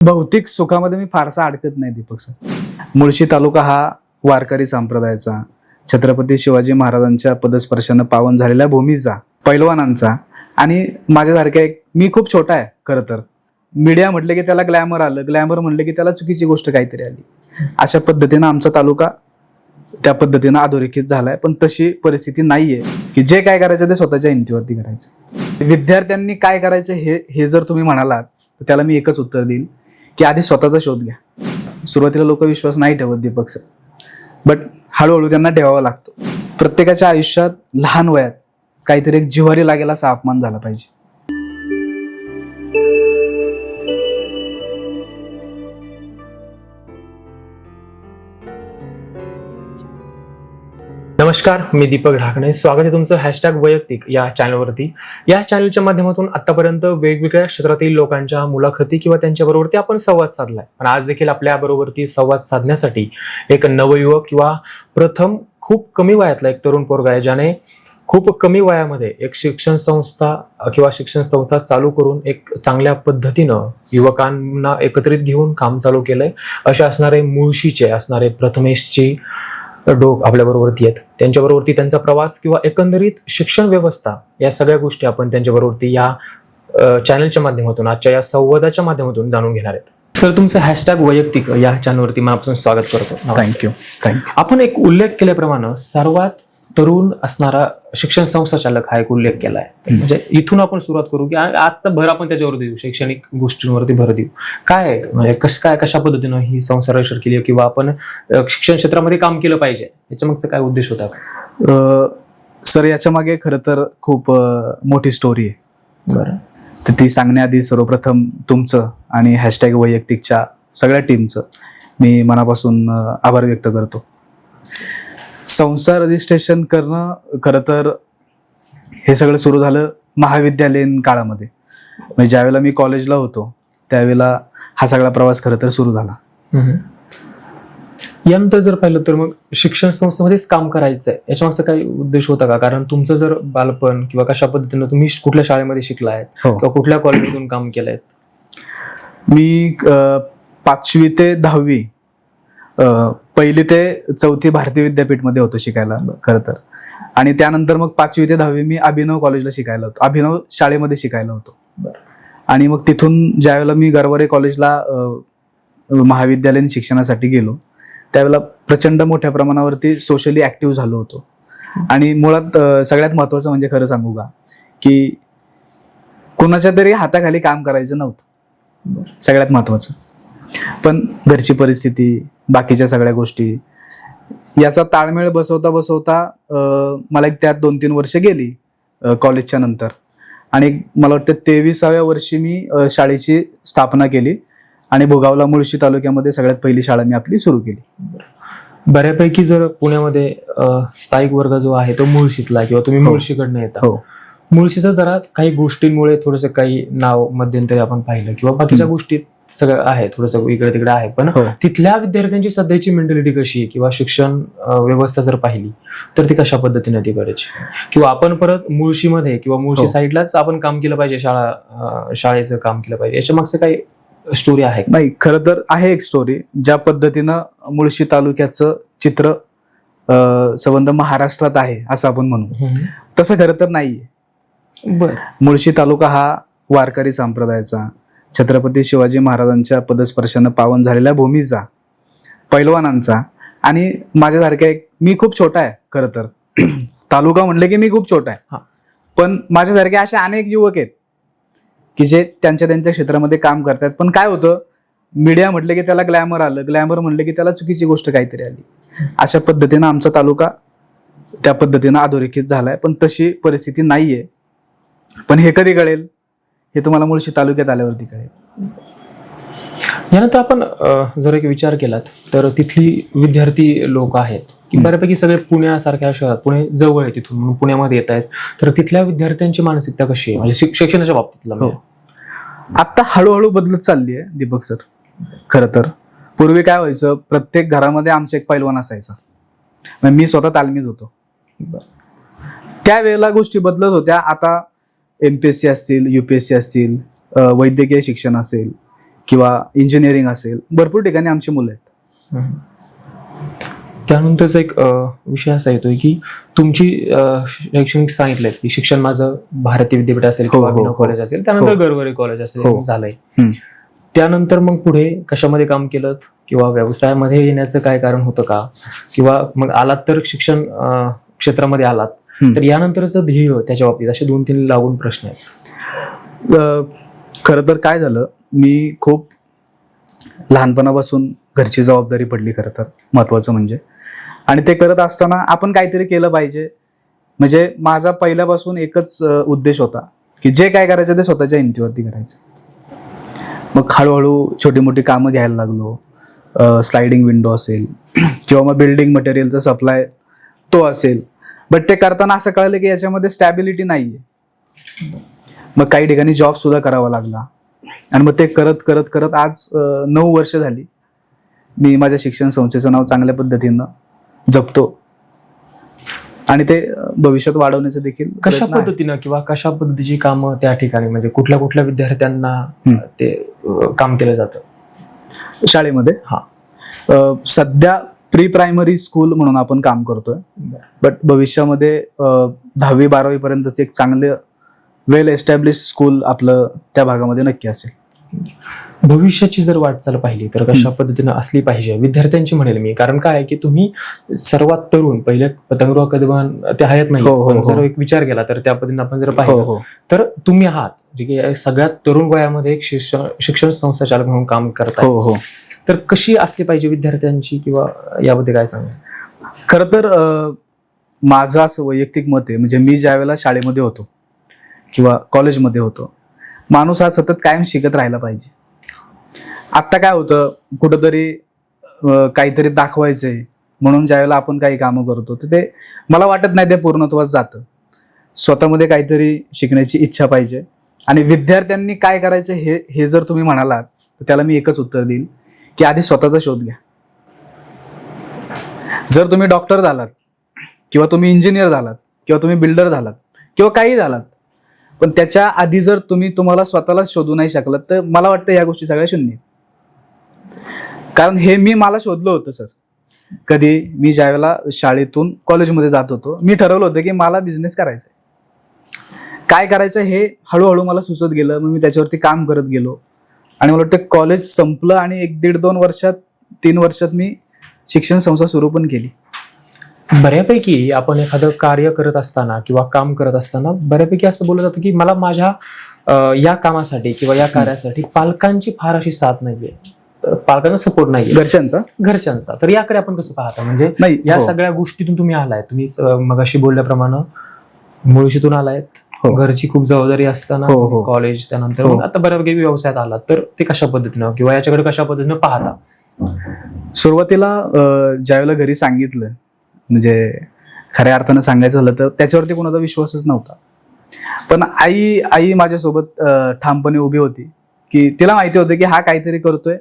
भौतिक सुखामध्ये मी फारसा अडकत नाही दीपक सर. मुळशी तालुका हा वारकरी संप्रदायाचा. छत्रपती शिवाजी महाराजांच्या पदस्पर्शानं पावन झालेल्या भूमीचा पैलवानांचा आणि माझ्यासारख्या एक मी खूप छोटा आहे खरं तर. मीडिया म्हटलं की त्याला ग्लॅमर आलं ग्लॅमर म्हटलं की त्याला चुकीची गोष्ट काहीतरी आली. अशा पद्धतीनं आमचा तालुका त्या पद्धतीनं अधोरेखित झालाय पण तशी परिस्थिती नाहीये की जे काय करायचं ते स्वतःच्या हिमतीवरती करायचं. विद्यार्थ्यांनी काय करायचं हे हे जर तुम्ही म्हणालात तर त्याला मी एकच उत्तर देईन. की आधी स्वतःचा शोध घ्या. सुरुवातीला लोक विश्वास नाही ठेवत दीपक सर बट हळूहळू त्यांना ठेवावा लागतो. प्रत्येकाच्या आयुष्यात लहान वयात काहीतरी एक जिव्हारी लागेल असा अपमान झाला पाहिजे. नमस्कार मी दीपक ढाकणे. स्वागत आहे तुमचं हॅशटॅग वैयक्तिक या चॅनलवरती या चॅनलच्या माध्यमातून आतापर्यंत वेगवेगळ्या क्षेत्रातील लोकांच्या मुलाखती किंवा त्यांच्याबरोबरती आपण संवाद साधलाय. पण आज देखील आपल्या बरोबरती संवाद साधण्यासाठी एक नवयुवक किंवा प्रथम खूप कमी वयातला एक तरुण पोरगा आहे ज्याने खूप कमी वयामध्ये एक शिक्षण संस्था किंवा शिक्षण संस्था चालू करून एक चांगल्या पद्धतीनं युवकांना एकत्रित घेऊन काम चालू केलंय. असे असणारे मुळशीचे असणारे प्रथमेशची डोक आपल्या बरोबरती आहेत. त्यांच्या बरोबरती त्यांचा प्रवास किंवा एकंदरीत शिक्षण व्यवस्था या सगळ्या गोष्टी आपण त्यांच्या बरोबरती या चॅनलच्या माध्यमातून आजच्या या संवादाच्या माध्यमातून जाणून घेणार आहेत. सर तुमचं हॅशटॅग वैयक्तिक या चॅनलवरती मनापासून स्वागत करतो. थँक्यू थँक्यू आपण एक उल्लेख केल्याप्रमाणे सर्वात तरुण असणारा शिक्षण संस्था चालक हा एक उल्लेख केलाय. म्हणजे इथून आपण सुरुवात करू की आजचा भर आपण त्याच्यावर देऊ शैक्षणिक गोष्टींवरती भर देऊ. काय आहे? म्हणजे कश काय कशा पद्धतीनं ही संस्था रजिस्टर केली आहे किंवा आपण शिक्षण क्षेत्रामध्ये काम केलं पाहिजे? याच्या मागचा काय उद्देश होता? सर याच्या मागे खरं तर खूप मोठी स्टोरी आहे. बरं. तर ती सांगण्याआधी सर्वप्रथम तुमचं आणि हॅशटॅग वैयक्तिकच्या सगळ्या टीमचं मी मनापासून आभार व्यक्त करतो. संस्था रजिस्ट्रेशन करणं खरं तर हे सगळं सुरू झालं महाविद्यालयीन काळामध्ये. म्हणजे ज्यावेळेला मी कॉलेजला होतो त्यावेळेला हा सगळा प्रवास खरं तर सुरू झाला. यानंतर जर पाहिलं तर मग शिक्षण संस्थेमध्येच काम करायचं आहे याच्या मागचा काही उद्देश होता का? कारण तुमचं जर बालपण किंवा कशा पद्धतीनं तुम्ही कुठल्या शाळेमध्ये शिकलाय हो. किंवा कुठल्या कॉलेजमधून काम केलंय मी अ, पाचवी ते दहावी पहिली ते चौथी भारतीय विद्यापीठमध्ये होतो शिकायला खरं तर. आणि त्यानंतर मग पाचवी ते दहावी मी अभिनव कॉलेजला शिकायला होतो. अभिनव शाळेमध्ये शिकायला होतो. आणि मग तिथून ज्यावेळेला मी गरवारे कॉलेजला महाविद्यालयीन शिक्षणासाठी गेलो त्यावेळेला प्रचंड मोठ्या प्रमाणावरती सोशली ऍक्टिव्ह झालो होतो. आणि मुळात सगळ्यात महत्वाचं म्हणजे खरं सांगू का की कुणाच्या तरी हाताखाली काम करायचं नव्हतं. सगळ्यात महत्वाचं पण घरची परिस्थिती बाकीच्या सगळ्या गोष्टी. याचा ताळमेळ बसवता बसवता मला एक त्यात दोन तीन वर्ष गेली कॉलेजच्या नंतर. आणि मला वाटतं तेविसाव्या वर्षी मी शाळेची स्थापना केली आणि भोगावला मुळशी तालुक्यामध्ये सगळ्यात पहिली शाळा मी आपली सुरू केली. बऱ्यापैकी जर पुण्यामध्ये स्थायिक वर्ग जो आहे तो मुळशीतला किंवा तुम्ही हो. मुळशीकडनं येता. हो. मुळशीचं जरा काही गोष्टींमुळे थोडंसं काही नाव मध्यंतरी आपण पाहिलं किंवा बाकीच्या हम्म. सगळं आहे थोडंसं इकडे तिकडे आहे पण हो. तिथल्या विद्यार्थ्यांची सध्याची मेंटॅलिटी कशी आहे? किंवा शिक्षण अ, व्यवस्था जर पाहिली तर ती कशा पद्धतीने ती करायची? किंवा आपण परत मुळशीमध्ये किंवा मुळशी हो. साईडलाच आपण काम केलं पाहिजे शाळा अ, शाळेचं काम केलं पाहिजे याच्या मागचं काही स्टोरी आहे का? नाही खरं तर आहे एक स्टोरी ज्या पद्धतीनं मुळशी तालुक्याचं चित्र अं, संबंध महाराष्ट्रात आहे असं आपण म्हणू. तसं खरं तर नाहीये. बर. मुळशी तालुका हा वारकरी संप्रदायाचा छत्रपती शिवाजी महाराजांच्या पदस्पर्शानं पावन झालेल्या भूमीचा पैलवानांचा आणि माझ्यासारख्या एक मी खूप छोटा आहे खरं तर. तालुका म्हणलं की मी खूप छोटा हा. आहे पण माझ्यासारखे असे अनेक युवक आहेत की जे त्यांच्या त्यांच्या क्षेत्रामध्ये काम करतात. पण काय होतं मीडिया म्हटलं की त्याला ग्लॅमर आलं ग्लॅमर म्हणलं की त्याला चुकीची गोष्ट काहीतरी आली. अशा पद्धतीनं आमचा तालुका त्या पद्धतीनं अधोरेखित झालाय. पण तशी परिस्थिती नाहीये. पण हे कधी कळेल हे तुम्हाला मुळशी तालुक्यात आल्यावरती कळेल. यानंतर आपण जर एक विचार केलात तर तिथली विद्यार्थी लोक आहेत की. बऱ्यापैकी सगळे पुण्यासारख्या शहरात पुणे जवळ आहे तिथून म्हणून पुण्यामध्ये येत आहेत. तर तिथल्या विद्यार्थ्यांची मानसिकता कशी आहे? म्हणजे शिक- शिक्षणाच्या बाबतीतला हो. म्हणजे. आता हळूहळू बदलत चालली आहे दीपक सर. खरं तर. पूर्वी काय व्हायचं प्रत्येक घरामध्ये आमचा एक पैलवान असायचा. मी स्वतः तालमीत होतो. त्यावेळेला गोष्टी बदलत होत्या. आता एम पी एस सी असतील यू पी एस सी असतील वैद्यकीय शिक्षण असेल किंवा इंजिनिअरिंग असेल भरपूर ठिकाणी आमची मुलं आहेत. त्यानंतरचा एक विषय असा येतोय की तुमची शैक्षणिक सांगितलंय की शिक्षण माझं भारतीय विद्यापीठ असेल हो, किंवा हो, अभिनव हो. कॉलेज असेल त्यानंतर हो. गरवरे कॉलेज असेल हो. झालंय. त्यानंतर मग पुढे कशामध्ये काम केलं किंवा व्यवसायामध्ये येण्याचं काय कारण होतं का किंवा मग आलात तर शिक्षण क्षेत्रामध्ये आलात. तर यानंतरचं ध्येय त्याच्या बाबतीत असे दोन तीन लागून प्रश्न आहेत. खरं तर काय झालं मी खूप लहानपणापासून घरची जबाबदारी पडली खरं तर महत्वाचं म्हणजे. आणि ते करत असताना आपण काहीतरी केलं पाहिजे. म्हणजे माझा पहिल्यापासून एकच उद्देश होता की जे काय करायचं ते स्वतःच्या हिमतीवरती करायचं. मग हळूहळू छोटी मोठी कामं घ्यायला लागलो. स्लायडिंग विंडो असेल किंवा मग बिल्डिंग मटेरियलचा सप्लाय तो असेल. बट ते करताना असं कळलं की याच्यामध्ये स्टॅबिलिटी नाही आहे मग काही ठिकाणी जॉब सुद्धा करावा लागला. आणि मग ते करत करत करत आज नऊ वर्ष झाली. मी माझ्या शिक्षण संस्थेचं नाव चांगल्या पद्धतीनं जपतो. आणि ते भविष्यात वाढवण्याचं देखील कशा. पद्धतीनं किंवा कशा पद्धतीची कामं त्या ठिकाणी म्हणजे कुठल्या कुठल्या विद्यार्थ्यांना. ते काम केलं जातं? शाळेमध्ये? हा. सध्या प्री प्रायमरी स्कूल म्हणून आपण काम करतोय. बट भविष्यामध्ये दहावी बारावी पर्यंतच एक चांगलं वेल एस्टॅब्लिश स्कूल आपलं त्या भागामध्ये नक्की असेल. भविष्याची जर वाटचाल पाहिली तर कशा पद्धतीनं असली पाहिजे? विद्यार्थ्यांची म्हणेल मी कारण काय आहे की तुम्ही सर्वात तरुण पहिले पतंगराव कदमान ते आहेत नाही हो, हो, पण हो. जर एक विचार केला तर त्या पद्धतीने आपण जर पाहिलं हो तर तुम्ही आहात जे की या सगळ्यात तरुण वयामध्ये एक शिक्षण शिक्षण संस्था चालक म्हणून काम करताय. हो हो. तर कशी असली पाहिजे विद्यार्थ्यांची किंवा यामध्ये काय सांगा खरं तर माझं असं वैयक्तिक मत आहे म्हणजे मी ज्या वेळेला शाळेमध्ये होतो किंवा कॉलेजमध्ये होतो माणूस हा सतत कायम शिकत राहिला पाहिजे. आत्ता काय होतं कुठंतरी काहीतरी दाखवायचंय म्हणून ज्यावेळेला आपण काही कामं करतो तर ते मला वाटत नाही ते पूर्णत्वास जातं. स्वतःमध्ये काहीतरी शिकण्याची इच्छा पाहिजे. आणि विद्यार्थ्यांनी काय करायचं हे हे जर तुम्ही म्हणालात तर त्याला मी एकच उत्तर देईन. की आधी स्वतःचा शोध घ्या. जर तुम्ही डॉक्टर झालात किंवा तुम्ही इंजिनियर झालात किंवा तुम्ही बिल्डर झालात किंवा काही झालात पण त्याच्या आधी जर तुम्ही तुम्हाला स्वतःला शोधू नाही शकलात तर मला वाटतं या गोष्टी सगळ्या शून्य कारण हे मी मला शोधलं होतं सर कधी मी ज्यावेळेला शाळेतून कॉलेजमध्ये जात होतो मी ठरवलं होतं की मला बिझनेस करायचा आहे काय करायचं हे हळूहळू मला सुचत गेलं मग मी त्याच्यावरती काम करत गेलो. आणि मला वाटतं कॉलेज संपलं आणि एक दीड दोन वर्षात तीन वर्षात मी शिक्षण संस्था सुरू पण केली. बऱ्यापैकी आपण एखादं कार्य करत असताना किंवा काम करत असताना बऱ्यापैकी असं बोललं जातं की मला माझ्या या कामासाठी किंवा या कार्यासाठी पालकांची फार अशी साथ नाहीये. पालकांचा सपोर्ट नाहीये. घरच्यांचा? घरच्यांचा. तर याकडे आपण कसं पाहता? म्हणजे नाही या हो. सगळ्या गोष्टीतून तुम्ही आलाय. तुम्ही मग अशी बोलल्याप्रमाणे मुळशीतून आलायत. घरची खूप जबाबदारी असताना हो, हो. कॉलेज त्यानंतर. हो. मग आता बऱ्यापैकी व्यवसायात आलात तर ते कशा पद्धतीनं किंवा याच्याकडे कशा पद्धतीनं पाहता? सुरुवातीला ज्यावेळेला घरी सांगितलं म्हणजे खऱ्या अर्थानं सांगायचं झालं तर त्याच्यावरती कोणाचा विश्वासच नव्हता. पण आई आई माझ्यासोबत ठामपणे उभी होती की तिला माहिती होतं की हा काहीतरी करतोय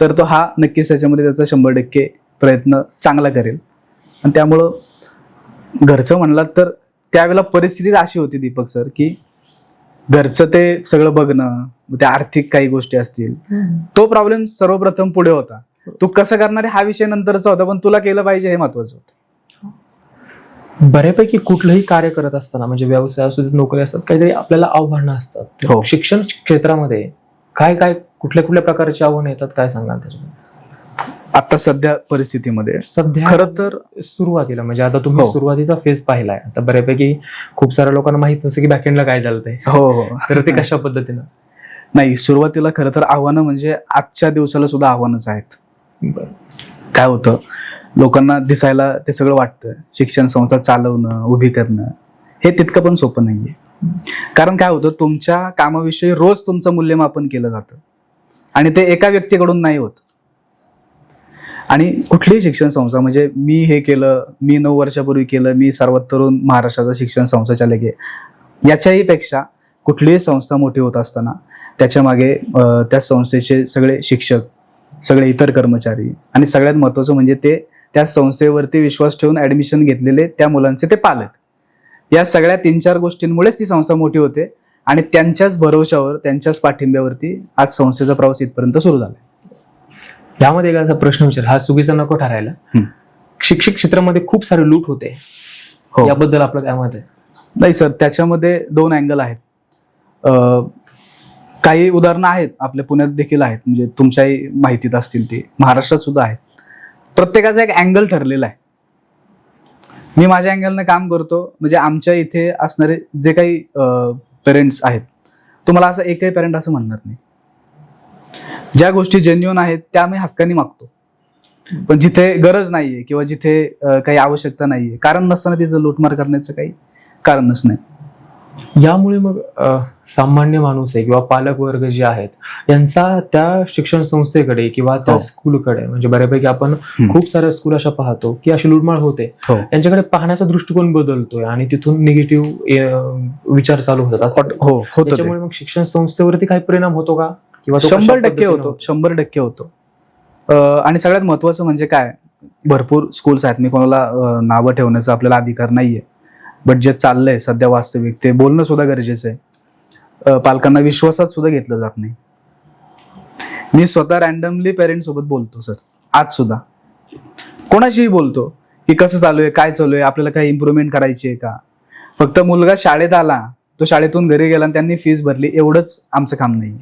तर तो हा नक्कीच त्याच्यामध्ये त्याचा शंभर टक्के प्रयत्न चांगला करेल. आणि त्यामुळं घरचं म्हणलात तर त्यावेळेला परिस्थिती अशी होती दीपक सर की घरचं ते सगळं बघणं त्या आर्थिक काही गोष्टी असतील तो प्रॉब्लेम सर्वप्रथम पुढे होता. तू कसं करणार हा विषय नंतरचा होता पण तुला केलं पाहिजे हे महत्वाचं होतं. बऱ्यापैकी कुठलंही कार्य करत असताना म्हणजे व्यवसाय असू दे नोकरी असतात काहीतरी आपल्याला आव्हानं असतात. तर हो. शिक्षण क्षेत्रामध्ये काय काय कुठल्या कुठल्या प्रकारची आव्हानं येतात काय सांगाल त्याच्यामध्ये? आता सध्या परिस्थितीमध्ये. सध्या खरं तर सुरुवातीला म्हणजे आता तुम्ही हो. सुरुवातीचा फेज पाहिलाय. आता बऱ्यापैकी खूप साऱ्या लोकांना माहीत नसतं की बॅकएंडला काय चालतंय. हो हो. तर ते कशा पद्धतीनं? नाही सुरुवातीला खरं तर आव्हानं म्हणजे आजच्या दिवसाला सुद्धा आव्हानच आहेत. काय होतं? लोकांना दिसायला ते सगळं वाटतं. शिक्षण संस्था चालवणं उभी करणं हे तितकं पण सोपं नाहीये. कारण काय होतं? तुमच्या कामाविषयी रोज तुमचं मूल्यमापन केलं जातं. आणि ते एका व्यक्तीकडून नाही होत. आणि कुठलीही शिक्षण संस्था म्हणजे मी हे केलं मी नऊ वर्षापूर्वी केलं मी सर्वात तरुण महाराष्ट्राचा शिक्षण संस्थेच्या आहे याच्याही पेक्षा कुठलीही संस्था मोठी होत असताना त्याच्यामागे त्या संस्थेचे सगळे शिक्षक सगळे इतर कर्मचारी आणि सगळ्यात महत्त्वाचं म्हणजे ते त्या संस्थेवरती विश्वास ठेवून ऍडमिशन घेतलेले त्या मुलांचे ते पालक. या सगळ्या तीन चार गोष्टींमुळेच ती संस्था मोठी होते आणि त्यांच्याच भरोशावर त्यांच्याच पाठिंब्यावरती आज संस्थेचा प्रवास इथपर्यंत सुरू झाला यामध्ये एक असा प्रश्न विचार हा चुकीचा नको ठरायला. शिक्षक क्षेत्रामध्ये खूप सारे लूट होते. हो. याबद्दल आपलं काय मत आहे? नाही सर त्याच्यामध्ये दोन अँगल आहेत. काही उदाहरणं आहेत आपल्या पुण्यात देखील आहेत. म्हणजे तुमच्याही माहितीत असतील ते. महाराष्ट्रात सुद्धा आहेत. प्रत्येकाचा एक अँगल ठरलेला आहे. मी माझ्या अँगलनं काम करतो. म्हणजे आमच्या इथे असणारे जे काही पेरेंट्स आहेत. तुम्हाला असं एकही पेरेंट असं म्हणणार नाही. ज्या गोष्टी जेन्युन आहेत त्या आम्ही हक्काने मागतो. पण जिथे गरज नाहीये किंवा जिथे काही आवश्यकता नाहीये कारण नसताना तिथे लूटमार करण्याचं काही कारणच नाही. यामुळे मग सामान्य माणूस आहे किंवा पालक वर्ग जे आहेत यांचा त्या शिक्षण संस्थेकडे किंवा त्या हो. स्कूलकडे म्हणजे बऱ्यापैकी आपण खूप साऱ्या स्कूल अशा पाहतो की अशी लुटमाळ होते. हो. यांच्याकडे पाहण्याचा दृष्टिकोन बदलतोय आणि तिथून निगेटिव्ह विचार चालू होतात. असं हो. त्याच्यामुळे मग शिक्षण संस्थेवरती काही परिणाम होतो का? किंवा शंभर टक्के होतो शंभर टक्के होतो. अं, आणि सगळ्यात महत्वाचं म्हणजे काय? भरपूर स्कूल्स आहेत. मी कोणाला नावं ठेवण्याचा आपल्याला अधिकार नाहीये. बट जे चाललंय सध्या वास्तविक ते बोलणं सुद्धा गरजेचं आहे. पालकांना विश्वासात सुद्धा घेतलं जात नाही. मी स्वतः रॅन्डमली पेरेंट सोबत बोलतो सर. आज सुद्धा. कोणाशीही बोलतो की कसं चालू आहे काय चालू आहे आपल्याला काही इम्प्रुव्हमेंट करायची आहे का? फक्त मुलगा शाळेत आला तो शाळेतून घरी गेला आणि त्यांनी फीस भरली एवढंच आमचं काम नाही.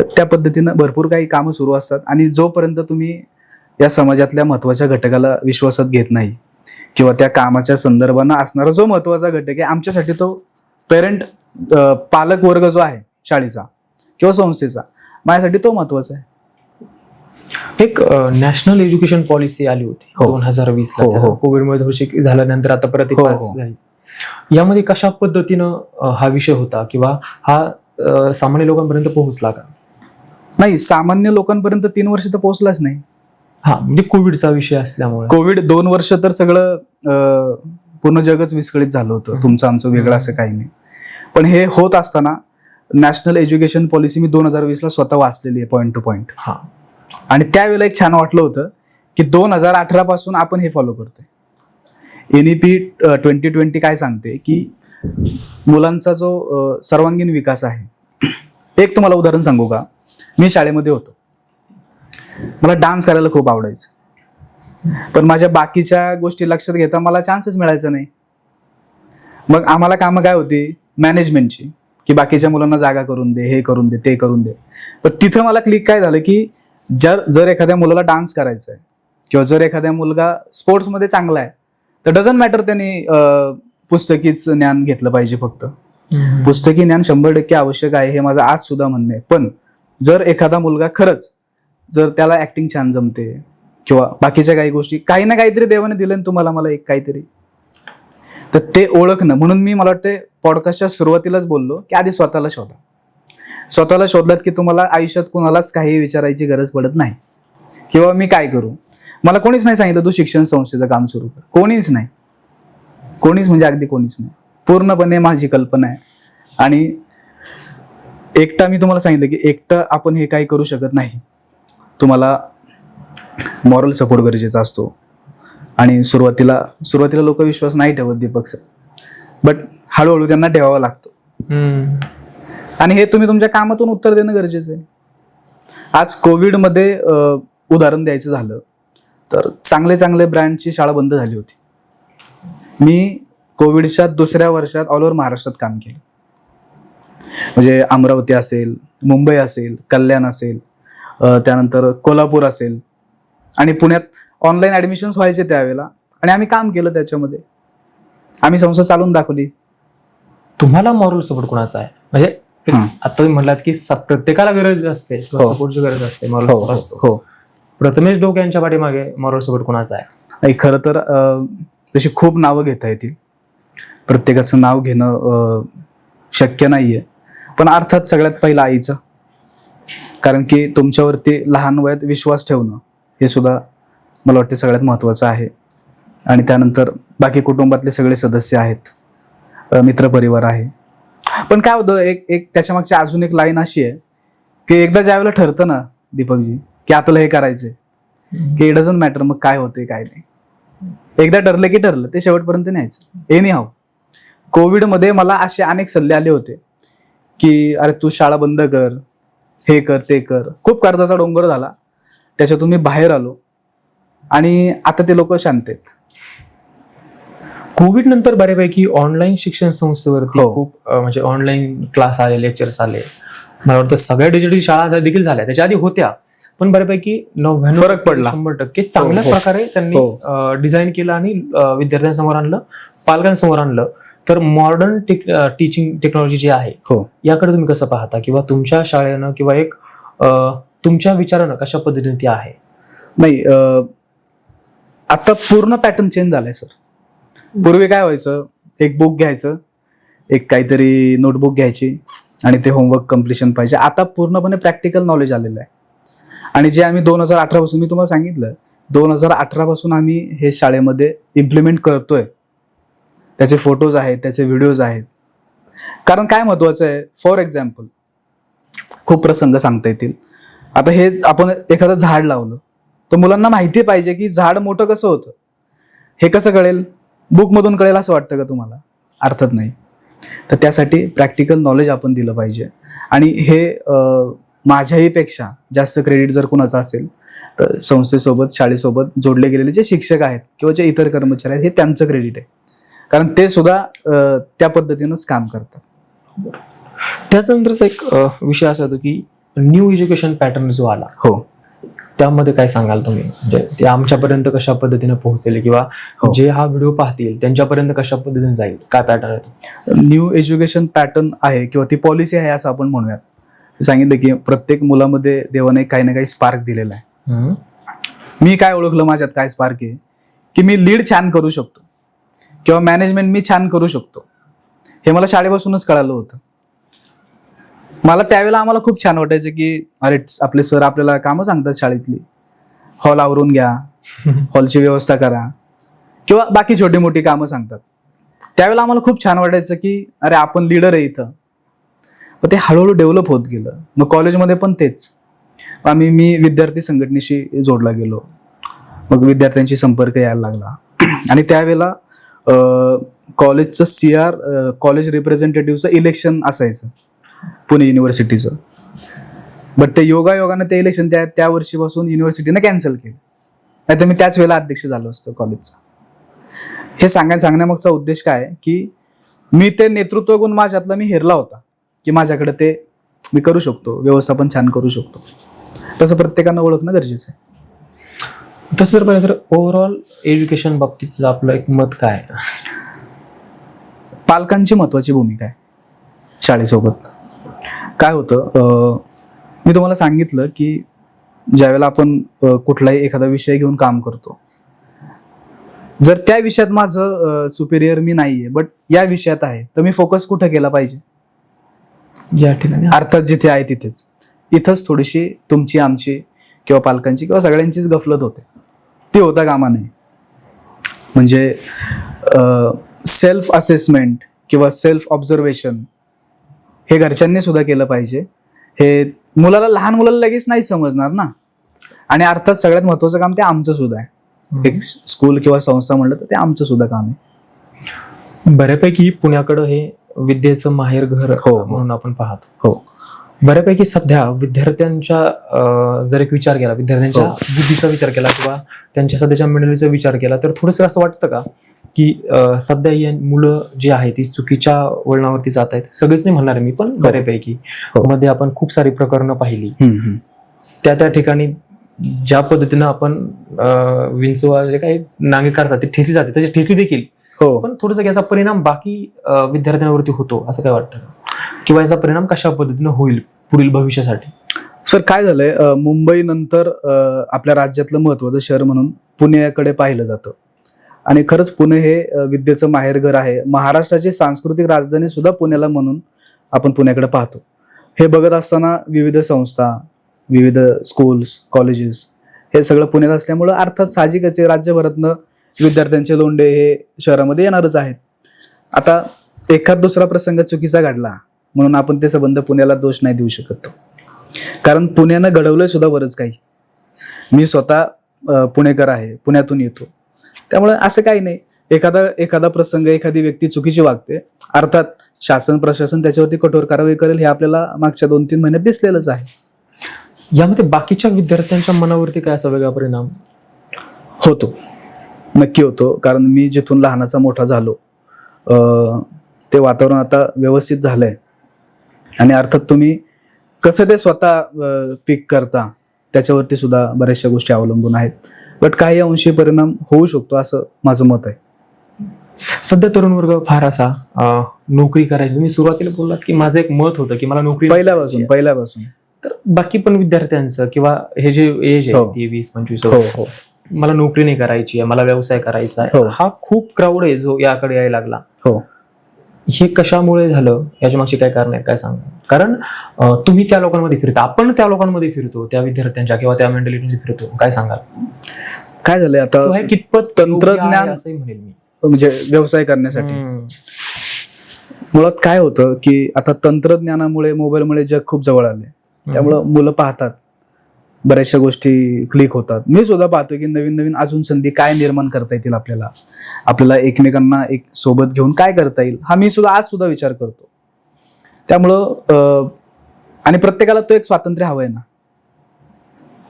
तर त्या पद्धतीनं भरपूर काही कामं सुरू असतात आणि जोपर्यंत तुम्ही या समाजातल्या महत्त्वाच्या घटकाला विश्वासात घेत नाही किंवा त्या कामाच्या संदर्भानं असणारा जो महत्त्वाचा घटक आहे आमच्यासाठी तो पेरेंट पालक वर्ग जो आहे शाळेचा किंवा संस्थेचा माझ्यासाठी तो महत्त्वाचा आहे एक नॅशनल एज्युकेशन पॉलिसी आली होती हो. दोन हजार वीस हो, हो. कोविडमुळे थोडीशी झाल्यानंतर आता परत. झाली यामध्ये कशा पद्धतीनं हा विषय होता किंवा हा सामान्य लोकांपर्यंत पोहोचला का नाही सामान्य लोकांपर्यंत तीन वर्ष तर पोहोचलाच नाही. हा म्हणजे कोविडचा विषय असल्यामुळे. कोविड दोन वर्ष तर सगळं अं, पूर्ण जगच विस्कळीत झालं होतं. हम्म. तुमचं आमचं वेगळं असं काही नाही. पण हे होत असताना नॅशनल एज्युकेशन पॉलिसी मी दोन हजार वीसला स्वतः वाचलेली आहे पॉईंट टू पॉईंट हा. आणि त्यावेळेला एक छान वाटलं होतं की दोन हजार अठरा पासून आपण हे फॉलो करतोय. N E P twenty twenty काय सांगते की मुलांचा जो अं, सर्वांगीण विकास आहे. एक तुम्हाला उदाहरण सांगू का? मी शाळेमध्ये होतो. मला डान्स करायला खूप आवडायचं. पण माझ्या बाकीच्या गोष्टी लक्षात घेता मला चान्सच मिळायचा नाही. मग आम्हाला कामं काय होती? मॅनेजमेंटची की बाकीच्या मुलांना जागा करून दे हे करून दे ते करून दे. पण तिथं मला क्लिक काय झालं की जर जर एखाद्या मुलाला डान्स करायचा आहे किंवा जर एखाद्या मुलगा स्पोर्ट्समध्ये चांगला आहे तर डझंट मॅटर त्यांनी पुस्तकीच ज्ञान घेतलं पाहिजे फक्त. पुस्तकी ज्ञान शंभर टक्के आवश्यक आहे हे माझं आज सुद्धा म्हणणं आहे. पण जर एखादा मुलगा खरंच जर त्याला ऍक्टिंग छान जमते किंवा बाकीच्या काही गोष्टी काही ना काहीतरी देवाने दिलं तुम्हाला मला एक काहीतरी. तर ते ओळखणं म्हणून मी मला वाटते पॉडकास्टच्या सुरुवातीलाच बोललो की आधी स्वतःला शोधा. स्वतःला शोधलात की तुम्हाला आयुष्यात कोणालाच काही विचारायची गरज पडत नाही. किंवा मी काय करू? मला कोणीच नाही सांगितलं तू शिक्षण संस्थेचं काम सुरू कर. कोणीच नाही. कोणीच म्हणजे अगदी कोणीच नाही. पूर्णपणे माझी कल्पना आहे. आणि एकटा मी तुम्हाला सांगितलं की एकटं आपण हे काही करू शकत नाही. तुम्हाला मॉरल सपोर्ट गरजेचा असतो. आणि सुरुवातीला सुरुवातीला लोक विश्वास नाही ठेवत दीपक सर बट हळूहळू त्यांना ठेवावा लागतो. आणि हे तुम्ही तुमच्या कामातून उत्तर देणं गरजेचं आहे. आज कोविडमध्ये उदाहरण द्यायचं झालं तर चांगले चांगले ब्रँडची शाळा बंद झाली होती. मी कोविडच्या दुसऱ्या वर्षात ऑल ओव्हर महाराष्ट्रात काम केलं. म्हणजे अमरावती असेल मुंबई असेल कल्याण असेल त्यानंतर कोल्हापूर असेल. आणि पुण्यात ऑनलाईन ॲडमिशन्स व्हायचे त्यावेळेला. आणि आम्ही काम केलं त्याच्यामध्ये. आम्ही संस्था चालून दाखवली. तुम्हाला मॉरल सपोर्ट कोणाचा आहे? म्हणजे हा. आता तुम्ही म्हणलात की प्रत्येकाला गरज असते. हो. सपोर्टची गरज असते मॉरल हो सपोर्ट असतो. हो. प्रथमेश डोक यांच्या पाठीमागे मॉरल सपोर्ट कोणाचा आहे? नाही खरं तर तशी खूप नावं घेता येतील. प्रत्येकाचं नाव घेणं शक्य नाहीये. पण अर्थात सगळ्यात पहिलं आईचं. कारण की तुमच्यावरती लहान वयात विश्वास ठेवणं हे सुद्धा मला वाटते सगळ्यात महत्त्वाचं आहे. आणि त्यानंतर बाकी कुटुंबातले सगळे सदस्य आहेत. मित्रपरिवार आहे. पण काय होतं एक एक त्याच्यामागची अजून एक लाईन अशी आहे की एकदा ज्यावेळेला ठरतं ना दीपकजी की आपल्याला हे करायचंय की इट डझंट मॅटर मग काय होते काय नाही. एकदा ठरलं की ठरलं ते शेवटपर्यंत न्यायचं. एनी हाव कोविडमध्ये मला असे अनेक सल्ले आले होते. की अरे तू शाळा बंद कर हे कर ते कर खूप कर्जाचा डोंगर झाला त्याच्यातून मी बाहेर आलो आणि आता ते लोक शांत आहेत कोविड नंतर बऱ्यापैकी ऑनलाईन शिक्षण संस्थेवरती हो. खूप म्हणजे ऑनलाईन क्लास आले लेक्चर्स आले मला वाटतं सगळ्या डिजिटल शाळा देखील झाल्या त्याच्या आधी होत्या पण बऱ्यापैकी नव्याण्णव फरक पडला. शंभर टक्के चांगल्या हो, हो. प्रकारे त्यांनी. डिझाईन केलं आणि विद्यार्थ्यांसमोर आणलं पालकांसमोर आणलं तर मॉडर्न टीचिंग टेक्नॉलॉजी जी आहे हो. याकडे तुम्ही कसं पाहता? किंवा तुमच्या शाळेनं किंवा एक तुमच्या विचारानं कशा पद्धतीने ती आहे? नाही आता पूर्ण पॅटर्न चेंज झालाय सर पूर्वी काय व्हायचं? एक बुक घ्यायचं एक काहीतरी नोटबुक घ्यायची आणि ते होमवर्क कम्प्लिशन पाहिजे. आता पूर्णपणे प्रॅक्टिकल नॉलेज आलेलं आहे. आणि जे आम्ही दोन हजार अठरा पासून मी तुम्हाला सांगितलं दोन हजार अठरा पासून आम्ही हे शाळेमध्ये इम्प्लिमेंट करतोय. त्याचे फोटोज आहेत त्याचे व्हिडिओज आहेत. कारण काय महत्वाचं आहे? फॉर एक्झाम्पल खूप प्रसंग सांगता येतील. आता हे आपण एखादं झाड लावलं तर मुलांना माहिती पाहिजे की झाड मोठं कसं होतं. हे कसं कळेल? बुकमधून कळेल असं वाटतं का तुम्हाला? अर्थात नाही. तर त्यासाठी प्रॅक्टिकल नॉलेज आपण दिलं पाहिजे. आणि हे माझ्याहीपेक्षा माझ्याही पेक्षा जास्त क्रेडिट जर कुणाचं असेल तर संस्थेसोबत शाळेसोबत जोडले गेलेले जे शिक्षक आहेत किंवा जे इतर कर्मचारी आहेत हे त्यांचं क्रेडिट आहे. कारण ते सुद्धा त्या पद्धतीनंच काम करतात. त्याच्यानंतरचा एक विषय असा होतो की न्यू एज्युकेशन पॅटर्न जो आला हो. त्यामध्ये काय सांगाल तुम्ही? म्हणजे ते आमच्यापर्यंत कशा पद्धतीने पोहोचेल किंवा हो. जे हा व्हिडिओ पाहतील त्यांच्यापर्यंत कशा पद्धतीने जाईल? काय पॅटर्न आहे? न्यू एज्युकेशन पॅटर्न आहे किंवा ती पॉलिसी आहे असं आपण म्हणूयात. सांगितलं की प्रत्येक मुलामध्ये देवाने काही ना काही स्पार्क दिलेला आहे. मी काय ओळखलं माझ्यात काय स्पार्क आहे? की मी लीड छान करू शकतो. किंवा मॅनेजमेंट मी छान करू शकतो. हे मला शाळेपासूनच कळालं होतं. मला त्यावेळेला आम्हाला खूप छान वाटायचं की अरे आपले सर आपल्याला कामं सांगतात शाळेतली. हॉल आवरून घ्या. हॉलची व्यवस्था करा. किंवा बाकी छोटी मोठी कामं सांगतात. त्यावेळेला आम्हाला खूप छान वाटायचं की अरे आपण लीडर आहे इथं. पण ते हळूहळू डेव्हलप होत गेलं. मग कॉलेजमध्ये पण तेच. आम्ही मी विद्यार्थी संघटनेशी जोडला गेलो. मग विद्यार्थ्यांशी संपर्क यायला लागला. आणि त्यावेळेला कॉलेजचं सी आर कॉलेज रिप्रेझेंटेटिव्हचं इलेक्शन असायचं. पुणे युनिव्हर्सिटीचं बट ते योगा योगानं ते इलेक्शन त्या त्या वर्षीपासून युनिव्हर्सिटीनं कॅन्सल केलं. नाही तर मी त्याच वेळेला अध्यक्ष झालो असतो कॉलेजचा. हे सांगायला सांगण्यामागचा उद्देश काय की मी ते नेतृत्व गुण माझ्यातला मी हेरला होता की माझ्याकडे ते मी करू शकतो व्यवस्थापन छान करू शकतो. तसं प्रत्येकानं ओळखणं गरजेचं आहे. तसं जर पाहिलं तर ओव्हरऑल एज्युकेशन बाबतीत आपलं एक मत काय? पालकांची महत्वाची भूमिका आहे. शाळेसोबत. काय होतं मी तुम्हाला सांगितलं की ज्यावेळेला आपण कुठलाही एखादा विषय घेऊन काम करतो. जर त्या विषयात माझं सुपिरियर मी नाहीये बट या विषयात आहे तर मी फोकस कुठं केला पाहिजे? ज्या ठिकाणी. अर्थात जिथे आहे तिथेच. इथंच थोडीशी तुमची आमची किंवा पालकांची किंवा सगळ्यांचीच गफलत होते. ती होता कामा नये म्हणजे सेल्फ असेसमेंट किंवा सेल्फ ऑब्झर्वेशन हे घरच्यांनी सुद्धा केलं पाहिजे. हे मुलाला लहान मुलाला लगेच नाही समजणार ना. आणि अर्थात सगळ्यात महत्वाचं काम ते आमचं सुद्धा आहे. एक स्कूल किंवा संस्था म्हणलं तर ते आमचं सुद्धा काम आहे. बऱ्यापैकी पुण्याकडं हे विद्येचं माहेर घर हो, हो. म्हणून आपण पाहतो. हो. बऱ्यापैकी सध्या विद्यार्थ्यांच्या अं, जर एक विचार केला विद्यार्थ्यांच्या हो. बुद्धीचा विचार केला किंवा त्यांच्या सध्याच्या मंडळीचा विचार केला तर थोडंसं असं वाटतं का की सध्या ही मुलं जी आहेत ती चुकीच्या वळणावरती जात आहेत. सगळेच नाही म्हणणार मी पण बऱ्यापैकी. हो. मध्ये आपण खूप सारी प्रकरणं पाहिली. त्या त्या ठिकाणी ज्या पद्धतीनं आपण विंचवा जे काही नांगे काढतात ते ठेसली जाते. त्याची ठेसली देखील. हो. पण थोडंसं याचा परिणाम बाकी विद्यार्थ्यांवरती होतो असं काय वाटतं? किंवा याचा परिणाम कशा पद्धतीनं होईल पुढील भविष्यासाठी? सर काय झालंय? मुंबई मुंबईनंतर आपल्या राज्यातलं महत्वाचं शहर म्हणून पुण्याकडे पाहिलं जातं. आणि खरंच पुणे हे विद्येचं माहेरघर आहे. महाराष्ट्राची सांस्कृतिक राजधानी सुद्धा पुण्याला म्हणून आपण पुण्याकडे पाहतो. हे बघत असताना विविध संस्था विविध स्कूल्स कॉलेजेस हे सगळं पुण्यात असल्यामुळं अर्थात साहजिकच आहे. राज्यभरातनं विद्यार्थ्यांचे लोंढे हे शहरामध्ये येणारच आहेत. आता एखाद दुसरा प्रसंग चुकीचा घडला. म्हणून आपण ते संबंध पुण्याला दोष नाही देऊ शकत कारण पुण्यानं घडवलंय सुद्धा बरंच काही. मी स्वतः पुणेकर आहे पुण्यातून येतो. त्यामुळे असं काही नाही. एखादा एखादा प्रसंग एखादी व्यक्ती चुकीची वागते अर्थात शासन प्रशासन त्याच्यावरती कठोर कारवाई करेल हे आपल्याला मागच्या दोन तीन महिन्यात दिसलेलंच आहे. यामध्ये बाकीच्या विद्यार्थ्यांच्या मनावरती काय असा वेगळा परिणाम? होतो. नक्की होतो. कारण मी जिथून लहानाचा मोठा झालो ते वातावरण आता व्यवस्थित झालंय. आणि अर्थात तुम्ही कसं ते स्वतः पीक करता त्याच्यावरती सुद्धा बऱ्याचशा गोष्टी अवलंबून आहेत. बट काही अंशी परिणाम होऊ शकतो असं माझं मत आहे. सध्या तरुण वर्ग फार असा नोकरी करायची. तुम्ही सुरुवातीला बोललात की माझं एक मत होतं की मला नोकरी पहिल्यापासून. पहिल्यापासून. तर बाकी पण विद्यार्थ्यांचं किंवा हे जे एज आहे हो. ती वीस पंचवीस हो हो. मला नोकरी नाही करायची आहे मला व्यवसाय करायचा हो. आहे. हा. खूप क्राऊड आहे जो याकडे यायला लागला. हो. हे कशामुळे झालं? याच्या मागची काय कारण आहे काय सांगा? कारण तुम्ही त्या लोकांमध्ये फिरता. आपण त्या लोकांमध्ये फिरतो त्या विद्यार्थ्यांच्या किंवा त्या मेंटॅलिटीमध्ये फिरतो. काय सांगाल? काय झालंय आता? कितपत तंत्रज्ञान- असंही म्हणेल मी. म्हणजे व्यवसाय करण्यासाठी. मुळात काय होतं की आता तंत्रज्ञानामुळे मोबाईलमुळे जग खूप जवळ आले त्यामुळं मुलं पाहतात. बऱ्याचशा गोष्टी क्लिक होतात. मी सुद्धा पाहतो की नवीन नवीन अजून संधी काय निर्माण करता येतील आपल्याला? आपल्याला एकमेकांना एक सोबत घेऊन काय करता येईल? हा मी सुद्धा आज सुद्धा विचार करतो. त्यामुळं आणि प्रत्येकाला तो एक स्वातंत्र्य हवंय ना.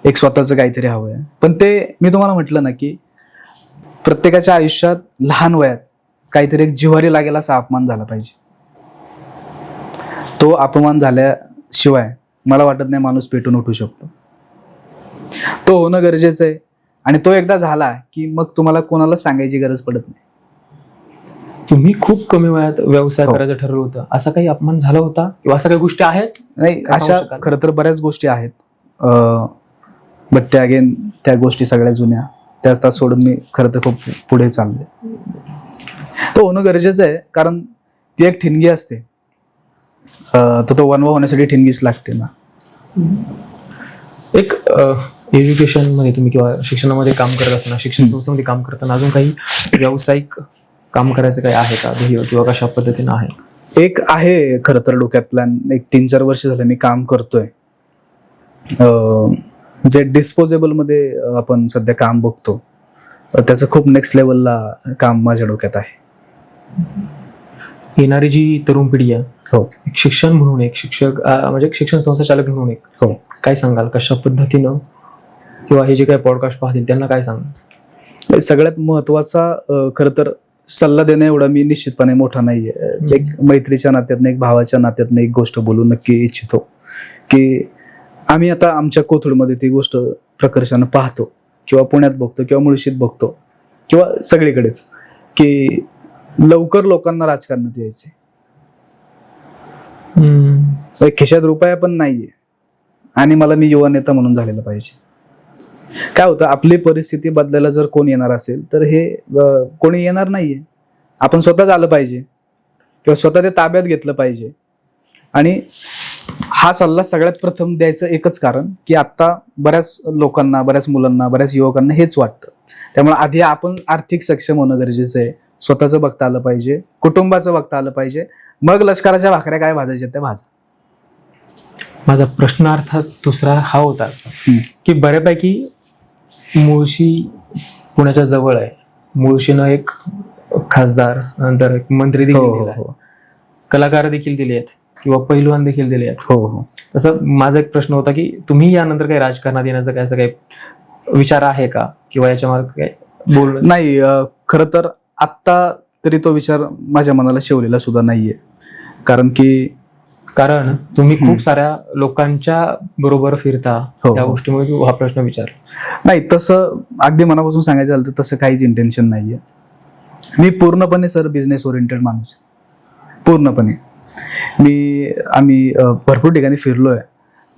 एक स्वतःचं काहीतरी हवंय. पण ते मी तुम्हाला म्हटलं ना की प्रत्येकाच्या आयुष्यात लहान वयात काहीतरी एक जिव्हारी लागेल असा अपमान झाला पाहिजे. तो अपमान झाल्याशिवाय मला वाटत नाही माणूस पेटून उठू शकतो. तो होणं गरजेचं आहे. आणि तो एकदा झाला की मग तुम्हाला कोणाला सांगायची गरज पडत नाही. तुम्ही खूप कमी वयात व्यवसाय हो. करायचं ठरवलं होतं. असा काही अपमान झाला होता? किंवा अशा काही गोष्टी आहेत? नाही अशा? खरं तर बऱ्याच गोष्टी आहेत. बट त्या अगेन त्या गोष्टी सगळ्या जुन्या. त्या आता सोडून मी खरं तर खूप पुढे चालले तो होणं गरजेचं आहे कारण ती एक ठिणगी असते. तर तो वनवा होण्यासाठी ठिणगीच लागते ना. एक एज्युकेशनमध्ये तुम्ही किंवा शिक्षणामध्ये काम करत असताना शिक्षण संस्थेमध्ये काम करताना अजून काही व्यावसायिक काम करायचं काही आहे का? ध्येय किंवा कशा पद्धतीनं आहे? एक आहे खरं तर डोक्यात प्लॅन एक तीन चार वर्ष झालं मी काम करतोय. जे डिस्पोजेबलमध्ये आपण सध्या काम बघतो त्याचं खूप नेक्स्ट लेवलला काम माझ्या डोक्यात आहे. येणारी जी तरुण पिढी आहे हो. एक शिक्षण म्हणून एक शिक्षक म्हणजे शिक्षण संस्था चालक म्हणून एक हो. काय सांगाल? कशा पद्धतीनं किंवा हे जे काही पॉडकास्ट पाहतील त्यांना काय सांगाल सगळ्यात महत्त्वाचा खरं तर सल्ला देणं एवढा मी निश्चितपणे मोठा नाहीये. एक मैत्रीच्या नात्यातनं एक भावाच्या नात्यातनं एक गोष्ट बोलू नक्की इच्छितो. की आम्ही आता आमच्या कोथरूडमध्ये ती गोष्ट प्रकर्षानं पाहतो किंवा पुण्यात बघतो किंवा मुळशीत बघतो किंवा सगळीकडेच की लवकर लोकांना राजकारणात यायचे खिशात रुपया पण नाहीये. आणि मला मी युवा नेता म्हणून झालेला पाहिजे. काय होतं आपली परिस्थिती बदलायला जर कोण येणार असेल तर हे कोणी येणार नाहीये. आपण स्वतःच आलं पाहिजे. किंवा स्वतः ते ताब्यात घेतलं पाहिजे. आणि हा सल्ला सगळ्यात प्रथम द्यायचं एकच कारण की आता बऱ्याच लोकांना बऱ्याच मुलांना बऱ्याच युवकांना हेच वाटतं. त्यामुळे आधी आपण आर्थिक सक्षम होणं गरजेचं आहे. स्वतःचं बघता आलं पाहिजे. कुटुंबाचं बघता आलं पाहिजे. मग लष्कराच्या भाकऱ्या काय भाजायच्या त्या भाजा. माझा प्रश्नार्थात दुसरा हा होता. की बऱ्यापैकी मुळशी पुण्याच्या जवळ आहे. मुळशीनं एक खासदार नंतर एक मंत्री देखील हो हो दिला आहे. हो. कलाकार देखील दिले आहेत किंवा पैलवान देखील दिले आहेत. हो हो. तसं माझा एक प्रश्न होता की तुम्ही यानंतर काही राजकारणात येण्याचा काय असं काही विचार आहे का? किंवा याच्या मागे काय बोलणं? नाही अं, खरं तर आत्ता तरी तो विचार माझ्या मनाला शेवलेला सुद्धा नाहीये. कारण की कारण तुम्ही खूप साऱ्या लोकांच्या बरोबर फिरता हो, त्या हो. गोष्टीमुळे मी हा प्रश्न विचार. नाही तसं अगदी मनापासून सांगायचं झालं तर तसं काहीच इंटेन्शन नाहीये. मी पूर्णपणे सर बिझनेस ओरिएंटेड माणूस आहे. पूर्णपणे. मी आम्ही भरपूर ठिकाणी फिरलोय.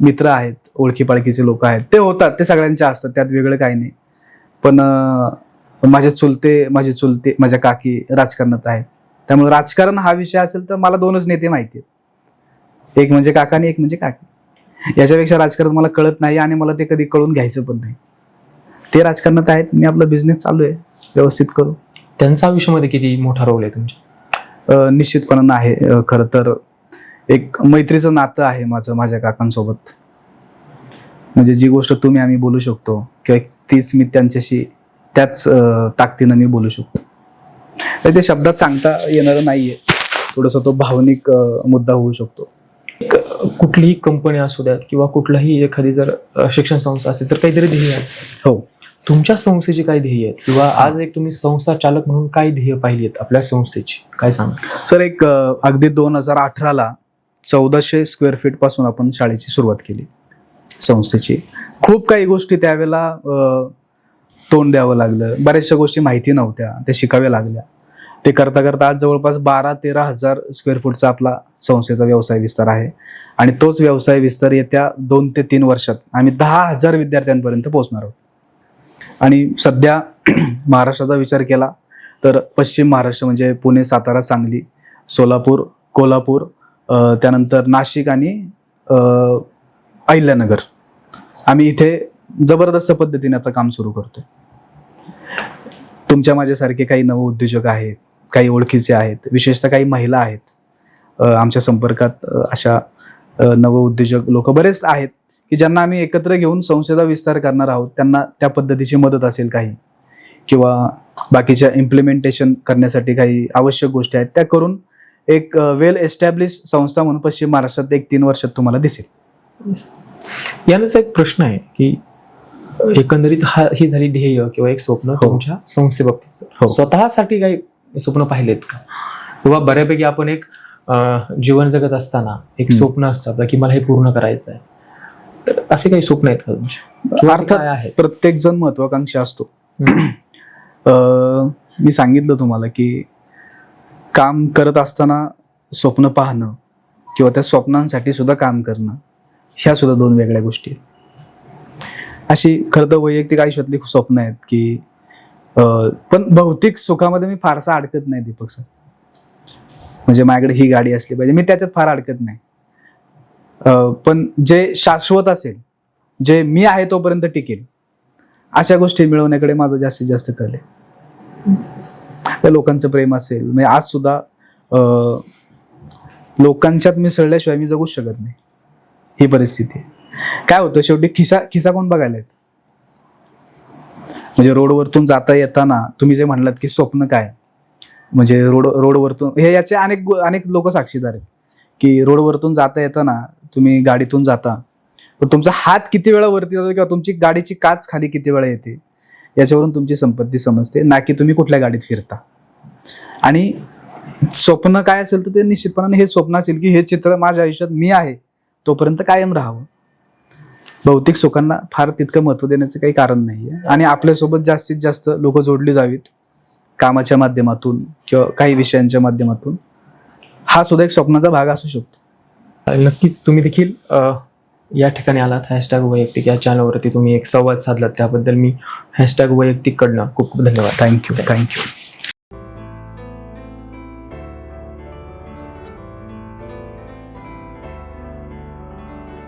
मित्र आहेत ओळखी पाळखीचे लोक आहेत. ते होतात ते सगळ्यांचे असतात त्यात वेगळं काही नाही. पण माझे चुलते माझे चुलते माझ्या काकी राजकारणात आहेत. त्यामुळे राजकारण हा विषय असेल तर मला दोनच नेते माहिती आहेत. एक म्हणजे काका आणि एक म्हणजे काकी. याच्यापेक्षा राजकारण मला कळत नाही आणि मला ते कधी कळून घ्यायचं पण नाही. ते राजकारणात आहेत मी आपला बिझनेस चालू आहे व्यवस्थित करू. त्यांचा आयुष्यामध्ये किती मोठा रोल आहे तुमच्या? निश्चितपणानं आहे. खरं तर एक मैत्रीचं नातं आहे माझं माझ्या काकांसोबत. म्हणजे जी गोष्ट तुम्ही आम्ही बोलू शकतो किंवा तीच मी त्यांच्याशी त्याच ताकदीनं मी बोलू शकतो. ते शब्दात सांगता येणारं नाहीये. थोडस तो भावनिक मुद्दा होऊ शकतो. कुठलीही कंपनी असू द्यात किंवा कुठलाही एखादी जर शिक्षण संस्था असेल तर काहीतरी ध्येय असते. हो. तुमच्या संस्थेची काय ध्येय आहेत? किंवा आज एक तुम्ही संस्था चालक म्हणून काय ध्येय पाहिली आहेत आपल्या संस्थेची? काय सांगा सर एक अगदी दोन हजार अठराला चौदाशे स्क्वेअर फीटपासून आपण शाळेची सुरुवात केली. संस्थेची. खूप काही गोष्टी त्यावेळेला तोंड द्यावं लागलं. बऱ्याचशा गोष्टी माहिती नव्हत्या. त्या शिकाव्या लागल्या. ते करता करता आज जवळपास बारा तेरा हजार स्क्वेअर फूटचा आपला संस्थेचा व्यवसाय विस्तार आहे. आणि तोच व्यवसाय विस्तार येत्या दोन ते तीन वर्षात आम्ही दहा हजार विद्यार्थ्यांपर्यंत पोहोचणार आहोत. आणि सध्या महाराष्ट्राचा विचार केला तर पश्चिम महाराष्ट्र म्हणजे पुणे सातारा सांगली सोलापूर कोल्हापूर त्यानंतर नाशिक आणि अहिल्यानगर. आम्ही इथे जबरदस्त पद्धतीने आता काम सुरू करतो तुमच्या माझ्यासारखे काही नवउद्योजक आहेत काही ओळखीचे आहेत. विशेषतः काही महिला आहेत. आमच्या संपर्कात अशा नवउद्योजक लोक बरेच आहेत की ज्यांना आम्ही एकत्र घेऊन संस्थेचा विस्तार करणार आहोत. त्यांना त्या पद्धतीची मदत असेल काही. किंवा बाकीच्या इम्प्लिमेंटेशन करण्यासाठी काही आवश्यक गोष्टी आहेत. त्या करून एक वेल एस्टॅब्लिश संस्था म्हणून पश्चिम महाराष्ट्रात एक तीन वर्षात तुम्हाला दिसेल. यानंच एक प्रश्न आहे की एकंदरीत हा ही झाली ध्येय किंवा एक स्वप्न हो. तुमच्या संस्थेबाबतीत. हो. स्वतःसाठी काही स्वप्न पाहिलेत का? किंवा बऱ्यापैकी आपण एक जीवन जगत असताना एक. स्वप्न असतं आपलं की मला हे पूर्ण करायचं आहे तर असे काही स्वप्न आहेत का तुमचे? अर्थात प्रत्येक जण महत्वाकांक्षी असतो. मी सांगितलं तुम्हाला की काम करत असताना स्वप्न पाहणं किंवा त्या स्वप्नांसाठी सुद्धा काम करणं ह्या सुद्धा दोन वेगळ्या गोष्टी आहेत. अशी खरं तर वैयक्तिक आयुष्यातली स्वप्न आहेत की पण भौतिक सुखामध्ये मी फारसा अडकत नाही दीपक सर. म्हणजे माझ्याकडे ही गाडी असली पाहिजे. मी त्याच्यात फार अडकत नाही. पण जे शाश्वत असेल जे मी आहे तोपर्यंत टिकेल अशा गोष्टी मिळवण्याकडे माझं जास्तीत जास्त कल आहे. त्या लोकांचं प्रेम असेल म्हणजे आज सुद्धा लोकांच्यात मिसळल्याशिवाय मी जगूच शकत नाही. ही परिस्थिती काय होतं शेवटी खिसा खिसा कोण बघायला येत? म्हणजे रोडवरतून जाता येताना तुम्ही जे म्हणलात की स्वप्न काय? म्हणजे रोड रोडवरतून हे याचे अनेक गो- अनेक लोक साक्षीदार आहेत. की रोडवरतून जाता येताना तुम्ही गाडीतून जाता. पण तुमचा हात किती वेळा वरती जातो किंवा तुमची गाडीची काच खाली किती वेळा येते याच्यावरून तुमची संपत्ती समजते ना की तुम्ही कुठल्या गाडीत फिरता. आणि स्वप्न काय असेल तर ते निश्चितपणाने हे स्वप्न असेल की हे चित्र माझ्या आयुष्यात मी आहे तोपर्यंत कायम राहावं. भौतिक सुखांना फार तितकं महत्त्व देण्याचं काही कारण नाही आहे आणि आपल्यासोबत जास्तीत जास्त लोक जोडली जावीत कामाच्या माध्यमातून किंवा काही विषयांच्या माध्यमातून हा सुद्धा एक स्वप्नाचा भाग असू शकतो. नक्कीच तुम्ही देखील या ठिकाणी आलात. हॅशटॅग वैयक्तिक या चॅनलवरती तुम्ही एक संवाद साधलात. त्याबद्दल मी हॅशटॅग वैयक्तिक कडनं खूप खूप धन्यवाद. Thank you thank you